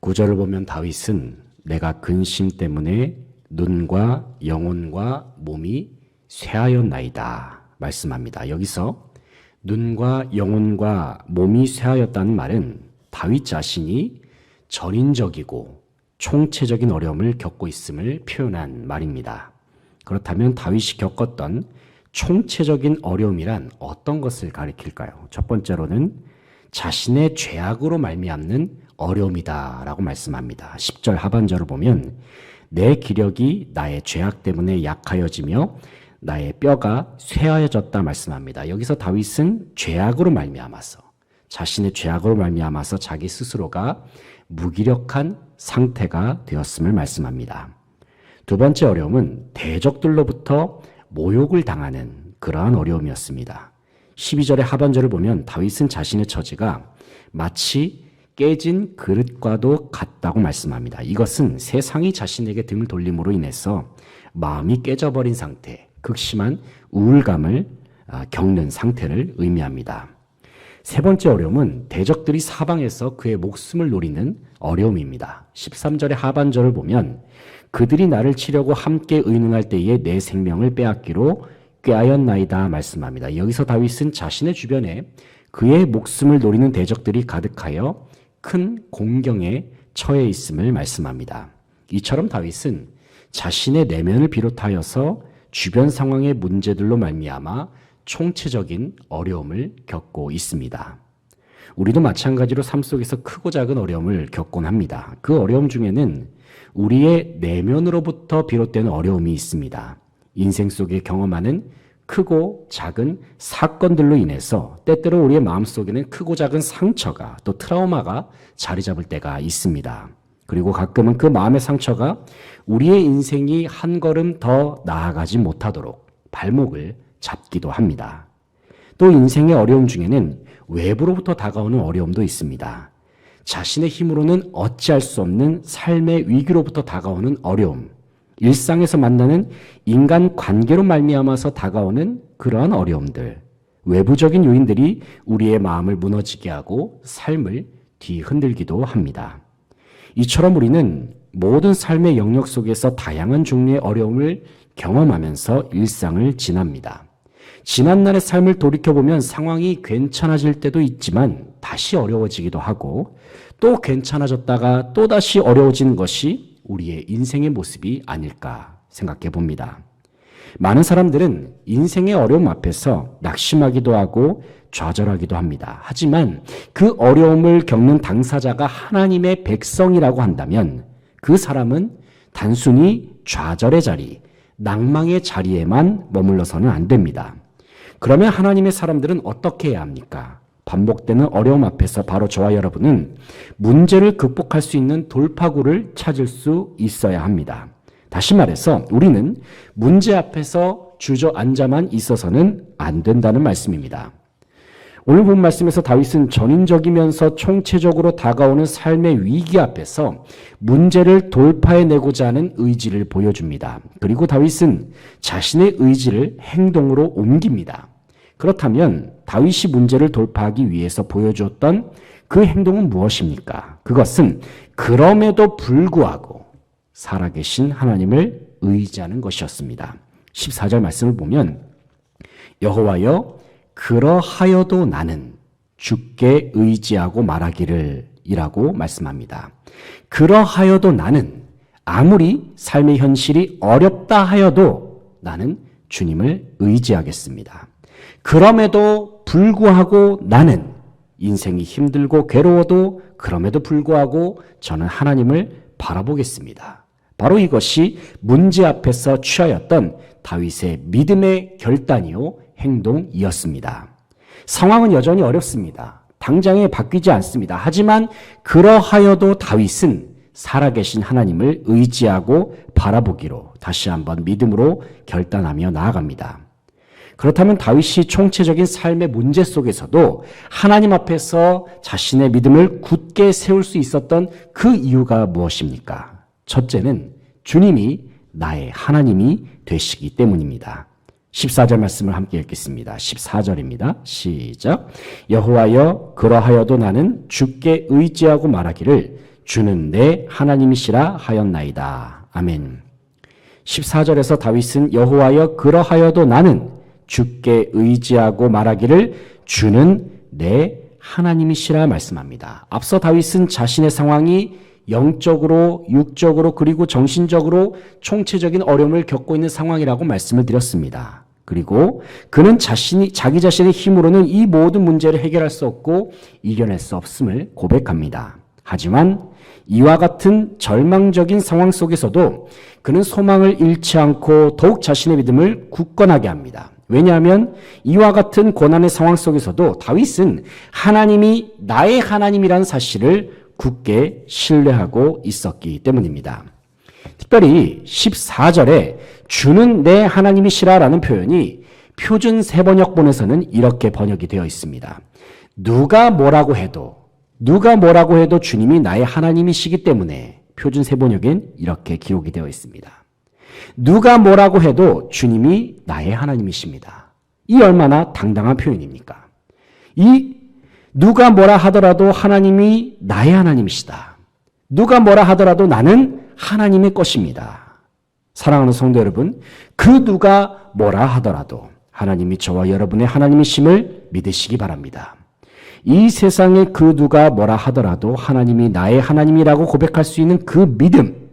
구절을 보면 다윗은 내가 근심 때문에 눈과 영혼과 몸이 쇠하였나이다 말씀합니다. 여기서 눈과 영혼과 몸이 쇠하였다는 말은 다윗 자신이 전인적이고 총체적인 어려움을 겪고 있음을 표현한 말입니다. 그렇다면 다윗이 겪었던 총체적인 어려움이란 어떤 것을 가리킬까요? 첫 번째로는 자신의 죄악으로 말미암는 어려움이다 라고 말씀합니다. 10절 하반절을 보면 내 기력이 나의 죄악 때문에 약하여지며 나의 뼈가 쇠하여졌다 말씀합니다. 여기서 다윗은 죄악으로 말미암아서 자신의 죄악으로 말미암아서 자기 스스로가 무기력한 상태가 되었음을 말씀합니다. 두 번째 어려움은 대적들로부터 모욕을 당하는 그러한 어려움이었습니다. 12절의 하반절을 보면 다윗은 자신의 처지가 마치 깨진 그릇과도 같다고 말씀합니다. 이것은 세상이 자신에게 등을 돌림으로 인해서 마음이 깨져버린 상태, 극심한 우울감을 아, 겪는 상태를 의미합니다. 세 번째 어려움은 대적들이 사방에서 그의 목숨을 노리는 어려움입니다. 13절의 하반절을 보면 그들이 나를 치려고 함께 의논할 때에 내 생명을 빼앗기로 꾀하였나이다 말씀합니다. 여기서 다윗은 자신의 주변에 그의 목숨을 노리는 대적들이 가득하여 큰 공경에 처해 있음을 말씀합니다. 이처럼 다윗은 자신의 내면을 비롯하여서 주변 상황의 문제들로 말미암아 총체적인 어려움을 겪고 있습니다. 우리도 마찬가지로 삶 속에서 크고 작은 어려움을 겪곤 합니다. 그 어려움 중에는 우리의 내면으로부터 비롯되는 어려움이 있습니다. 인생 속에 경험하는 크고 작은 사건들로 인해서 때때로 우리의 마음속에는 크고 작은 상처가 또 트라우마가 자리 잡을 때가 있습니다. 그리고 가끔은 그 마음의 상처가 우리의 인생이 한 걸음 더 나아가지 못하도록 발목을 잡기도 합니다. 또 인생의 어려움 중에는 외부로부터 다가오는 어려움도 있습니다. 자신의 힘으로는 어찌할 수 없는 삶의 위기로부터 다가오는 어려움, 일상에서 만나는 인간 관계로 말미암아서 다가오는 그러한 어려움들, 외부적인 요인들이 우리의 마음을 무너지게 하고 삶을 뒤흔들기도 합니다. 이처럼 우리는 모든 삶의 영역 속에서 다양한 종류의 어려움을 경험하면서 일상을 지납니다. 지난날의 삶을 돌이켜보면 상황이 괜찮아질 때도 있지만 다시 어려워지기도 하고 또 괜찮아졌다가 또 다시 어려워지는 것이 우리의 인생의 모습이 아닐까 생각해 봅니다. 많은 사람들은 인생의 어려움 앞에서 낙심하기도 하고 좌절하기도 합니다. 하지만 그 어려움을 겪는 당사자가 하나님의 백성이라고 한다면 그 사람은 단순히 좌절의 자리, 낭망의 자리에만 머물러서는 안 됩니다. 그러면 하나님의 사람들은 어떻게 해야 합니까? 반복되는 어려움 앞에서 바로 저와 여러분은 문제를 극복할 수 있는 돌파구를 찾을 수 있어야 합니다. 다시 말해서 우리는 문제 앞에서 주저앉아만 있어서는 안 된다는 말씀입니다. 오늘 본 말씀에서 다윗은 전인적이면서 총체적으로 다가오는 삶의 위기 앞에서 문제를 돌파해내고자 하는 의지를 보여줍니다. 그리고 다윗은 자신의 의지를 행동으로 옮깁니다. 그렇다면 다윗이 문제를 돌파하기 위해서 보여주었던 그 행동은 무엇입니까? 그것은 그럼에도 불구하고 살아계신 하나님을 의지하는 것이었습니다. 14절 말씀을 보면 여호와여 그러하여도 나는 주께 의지하고 말하기를 이라고 말씀합니다. 그러하여도 나는 아무리 삶의 현실이 어렵다 하여도 나는 주님을 의지하겠습니다. 그럼에도 불구하고 나는 인생이 힘들고 괴로워도 그럼에도 불구하고 저는 하나님을 바라보겠습니다. 바로 이것이 문제 앞에서 취하였던 다윗의 믿음의 결단이요 행동이었습니다. 상황은 여전히 어렵습니다. 당장에 바뀌지 않습니다. 하지만 그러하여도 다윗은 살아계신 하나님을 의지하고 바라보기로 다시 한번 믿음으로 결단하며 나아갑니다. 그렇다면 다윗이 총체적인 삶의 문제 속에서도 하나님 앞에서 자신의 믿음을 굳게 세울 수 있었던 그 이유가 무엇입니까? 첫째는 주님이 나의 하나님이 되시기 때문입니다. 14절 말씀을 함께 읽겠습니다. 14절입니다. 시작. 여호와여 그러하여도 나는 주께 의지하고 말하기를 주는 내 하나님이시라 하였나이다. 아멘. 14절에서 다윗은 여호와여 그러하여도 나는 주께 의지하고 말하기를 주는 내 하나님이시라 말씀합니다. 앞서 다윗은 자신의 상황이 영적으로, 육적으로, 그리고 정신적으로 총체적인 어려움을 겪고 있는 상황이라고 말씀을 드렸습니다. 그리고 그는 자신이, 자기 자신의 힘으로는 이 모든 문제를 해결할 수 없고 이겨낼 수 없음을 고백합니다. 하지만 이와 같은 절망적인 상황 속에서도 그는 소망을 잃지 않고 더욱 자신의 믿음을 굳건하게 합니다. 왜냐하면 이와 같은 고난의 상황 속에서도 다윗은 하나님이 나의 하나님이라는 사실을 굳게 신뢰하고 있었기 때문입니다. 특별히 14절에 주는 내 하나님이시라라는 표현이 표준 세번역본에서는 이렇게 번역이 되어 있습니다. 누가 뭐라고 해도 누가 뭐라고 해도 주님이 나의 하나님이시기 때문에 표준 세번역엔 이렇게 기록이 되어 있습니다. 누가 뭐라고 해도 주님이 나의 하나님이십니다. 이 얼마나 당당한 표현입니까? 이 누가 뭐라 하더라도 하나님이 나의 하나님이시다. 누가 뭐라 하더라도 나는 하나님의 것입니다. 사랑하는 성도 여러분, 그 누가 뭐라 하더라도 하나님이 저와 여러분의 하나님이심을 믿으시기 바랍니다. 이 세상에 그 누가 뭐라 하더라도 하나님이 나의 하나님이라고 고백할 수 있는 그 믿음,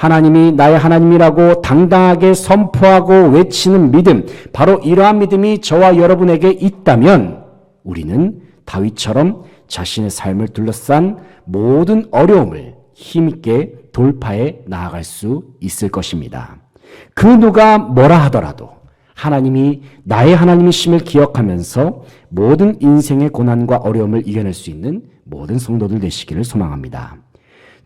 하나님이 나의 하나님이라고 당당하게 선포하고 외치는 믿음, 바로 이러한 믿음이 저와 여러분에게 있다면 우리는 다윗처럼 자신의 삶을 둘러싼 모든 어려움을 힘있게 돌파해 나아갈 수 있을 것입니다. 그 누가 뭐라 하더라도 하나님이 나의 하나님이심을 기억하면서 모든 인생의 고난과 어려움을 이겨낼 수 있는 모든 성도들 되시기를 소망합니다.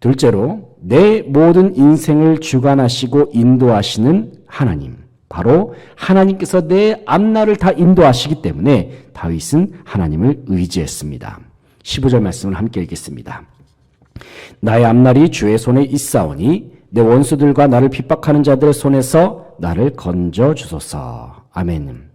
둘째로 내 모든 인생을 주관하시고 인도하시는 하나님. 바로 하나님께서 내 앞날을 다 인도하시기 때문에 다윗은 하나님을 의지했습니다. 15절 말씀을 함께 읽겠습니다. 나의 앞날이 주의 손에 있사오니 내 원수들과 나를 핍박하는 자들의 손에서 나를 건져 주소서. 아멘.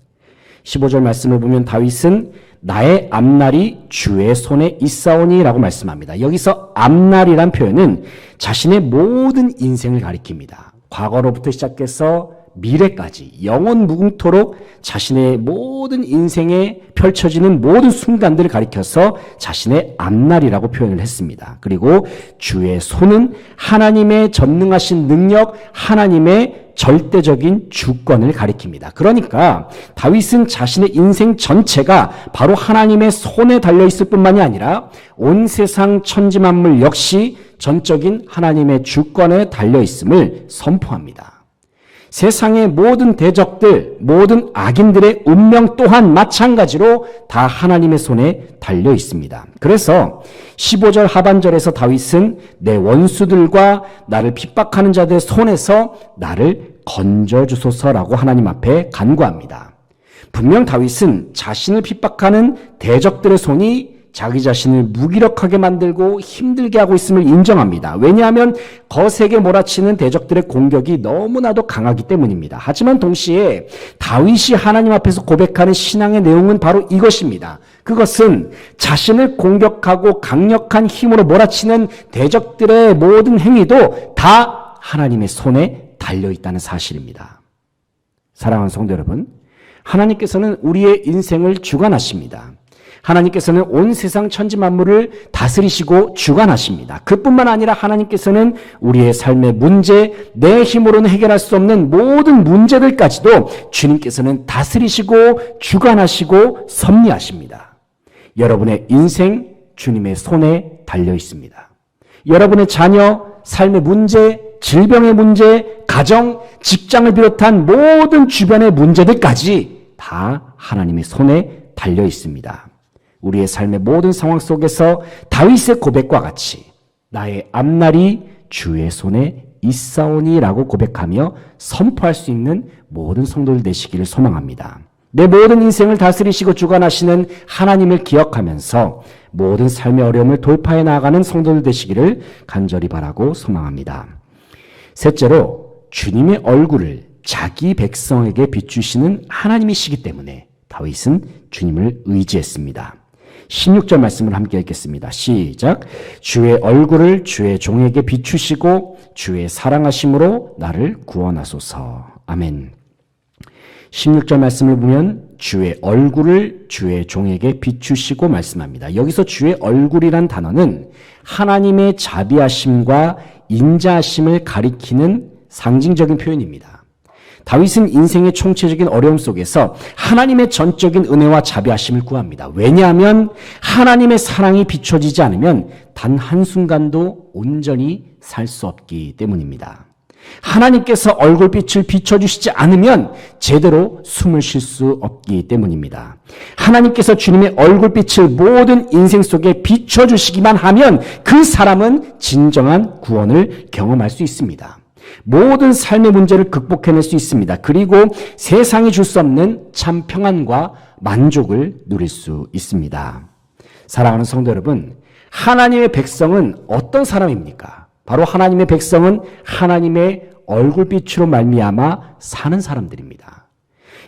15절 말씀을 보면 다윗은 나의 앞날이 주의 손에 있사오니라고 말씀합니다. 여기서 앞날이란 표현은 자신의 모든 인생을 가리킵니다. 과거로부터 시작해서 미래까지 영원 무궁토록 자신의 모든 인생에 펼쳐지는 모든 순간들을 가리켜서 자신의 앞날이라고 표현을 했습니다. 그리고 주의 손은 하나님의 전능하신 능력, 하나님의 절대적인 주권을 가리킵니다. 그러니까 다윗은 자신의 인생 전체가 바로 하나님의 손에 달려 있을 뿐만이 아니라 온 세상 천지 만물 역시 전적인 하나님의 주권에 달려 있음을 선포합니다. 세상의 모든 대적들, 모든 악인들의 운명 또한 마찬가지로 다 하나님의 손에 달려 있습니다. 그래서 15절 하반절에서 다윗은 내 원수들과 나를 핍박하는 자들의 손에서 나를 건져 주소서라고 하나님 앞에 간구합니다. 분명 다윗은 자신을 핍박하는 대적들의 손이 자기 자신을 무기력하게 만들고 힘들게 하고 있음을 인정합니다. 왜냐하면 거세게 몰아치는 대적들의 공격이 너무나도 강하기 때문입니다. 하지만 동시에 다윗이 하나님 앞에서 고백하는 신앙의 내용은 바로 이것입니다. 그것은 자신을 공격하고 강력한 힘으로 몰아치는 대적들의 모든 행위도 다 하나님의 손에 달려 있다는 사실입니다. 사랑하는 성도 여러분, 하나님께서는 우리의 인생을 주관하십니다. 하나님께서는 온 세상 천지 만물을 다스리시고 주관하십니다. 그뿐만 아니라 하나님께서는 우리의 삶의 문제, 내 힘으로는 해결할 수 없는 모든 문제들까지도 주님께서는 다스리시고 주관하시고 섭리하십니다. 여러분의 인생 주님의 손에 달려 있습니다. 여러분의 자녀, 삶의 문제, 질병의 문제, 가정, 직장을 비롯한 모든 주변의 문제들까지 다 하나님의 손에 달려 있습니다. 우리의 삶의 모든 상황 속에서 다윗의 고백과 같이 나의 앞날이 주의 손에 있사오니라고 고백하며 선포할 수 있는 모든 성도들 되시기를 소망합니다. 내 모든 인생을 다스리시고 주관하시는 하나님을 기억하면서 모든 삶의 어려움을 돌파해 나가는 성도들 되시기를 간절히 바라고 소망합니다. 셋째로 주님의 얼굴을 자기 백성에게 비추시는 하나님이시기 때문에 다윗은 주님을 의지했습니다. 16절 말씀을 함께 읽겠습니다. 시작. 주의 얼굴을 주의 종에게 비추시고 주의 사랑하심으로 나를 구원하소서. 아멘. 16절 말씀을 보면 주의 얼굴을 주의 종에게 비추시고 말씀합니다. 여기서 주의 얼굴이란 단어는 하나님의 자비하심과 인자하심을 가리키는 상징적인 표현입니다. 다윗은 인생의 총체적인 어려움 속에서 하나님의 전적인 은혜와 자비하심을 구합니다. 왜냐하면 하나님의 사랑이 비춰지지 않으면 단 한순간도 온전히 살 수 없기 때문입니다. 하나님께서 얼굴빛을 비춰주시지 않으면 제대로 숨을 쉴 수 없기 때문입니다. 하나님께서 주님의 얼굴빛을 모든 인생 속에 비춰주시기만 하면 그 사람은 진정한 구원을 경험할 수 있습니다. 모든 삶의 문제를 극복해낼 수 있습니다. 그리고 세상이 줄 수 없는 참 평안과 만족을 누릴 수 있습니다. 사랑하는 성도 여러분, 하나님의 백성은 어떤 사람입니까? 바로 하나님의 백성은 하나님의 얼굴빛으로 말미암아 사는 사람들입니다.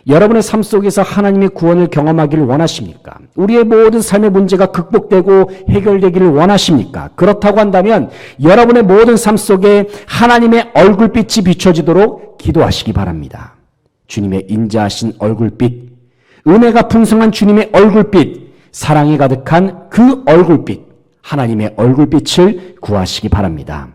여러분의 삶 속에서 하나님의 구원을 경험하기를 원하십니까? 우리의 모든 삶의 문제가 극복되고 해결되기를 원하십니까? 그렇다고 한다면 여러분의 모든 삶 속에 하나님의 얼굴빛이 비춰지도록 기도하시기 바랍니다. 주님의 인자하신 얼굴빛, 은혜가 풍성한 주님의 얼굴빛, 사랑이 가득한 그 얼굴빛, 하나님의 얼굴빛을 구하시기 바랍니다.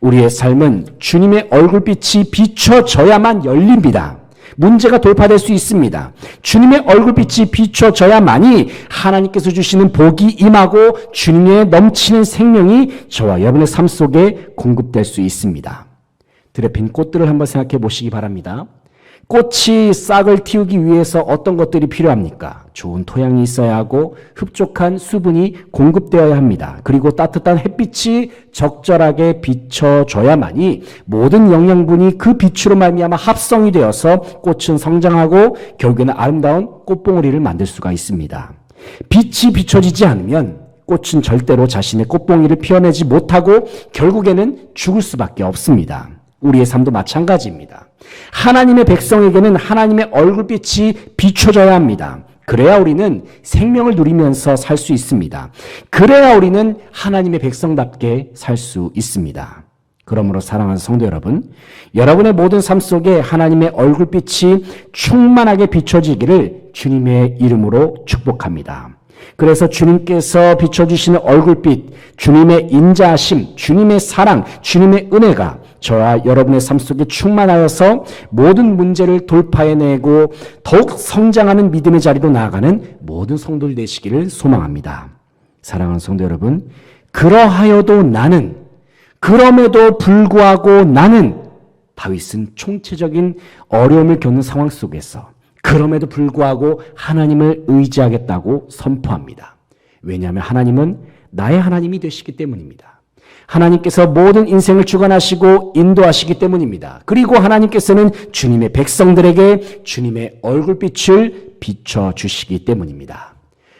우리의 삶은 주님의 얼굴빛이 비춰져야만 열립니다. 문제가 돌파될 수 있습니다. 주님의 얼굴빛이 비춰져야만이 하나님께서 주시는 복이 임하고 주님의 넘치는 생명이 저와 여러분의 삶 속에 공급될 수 있습니다. 들에 핀 꽃들을 한번 생각해 보시기 바랍니다. 꽃이 싹을 틔우기 위해서 어떤 것들이 필요합니까? 좋은 토양이 있어야 하고 흡족한 수분이 공급되어야 합니다. 그리고 따뜻한 햇빛이 적절하게 비춰줘야만이 모든 영양분이 그 빛으로 말미암아 합성이 되어서 꽃은 성장하고 결국에는 아름다운 꽃봉오리를 만들 수가 있습니다. 빛이 비춰지지 않으면 꽃은 절대로 자신의 꽃봉이를 피워내지 못하고 결국에는 죽을 수밖에 없습니다. 우리의 삶도 마찬가지입니다. 하나님의 백성에게는 하나님의 얼굴빛이 비춰져야 합니다. 그래야 우리는 생명을 누리면서 살 수 있습니다. 그래야 우리는 하나님의 백성답게 살 수 있습니다. 그러므로 사랑하는 성도 여러분, 여러분의 모든 삶 속에 하나님의 얼굴빛이 충만하게 비춰지기를 주님의 이름으로 축복합니다. 그래서 주님께서 비춰주시는 얼굴빛, 주님의 인자하심, 주님의 사랑, 주님의 은혜가 저와 여러분의 삶 속에 충만하여서 모든 문제를 돌파해내고 더욱 성장하는 믿음의 자리로 나아가는 모든 성도들 되시기를 소망합니다. 사랑하는 성도 여러분, 그러하여도 나는, 그럼에도 불구하고 나는 다윗은 총체적인 어려움을 겪는 상황 속에서 그럼에도 불구하고 하나님을 의지하겠다고 선포합니다. 왜냐하면 하나님은 나의 하나님이 되시기 때문입니다. 하나님께서 모든 인생을 주관하시고 인도하시기 때문입니다. 그리고 하나님께서는 주님의 백성들에게 주님의 얼굴빛을 비춰주시기 때문입니다.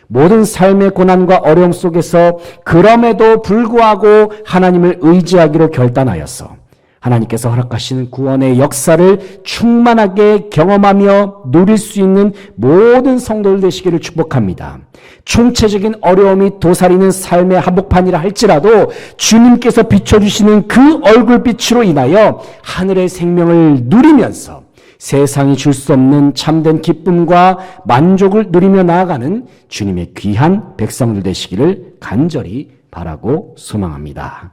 모든 삶의 고난과 어려움 속에서 그럼에도 불구하고 하나님을 의지하기로 결단하였어. 하나님께서 허락하시는 구원의 역사를 충만하게 경험하며 누릴 수 있는 모든 성도들 되시기를 축복합니다. 총체적인 어려움이 도사리는 삶의 한복판이라 할지라도 주님께서 비춰주시는 그 얼굴빛으로 인하여 하늘의 생명을 누리면서 세상이 줄 수 없는 참된 기쁨과 만족을 누리며 나아가는 주님의 귀한 백성들 되시기를 간절히 바라고 소망합니다.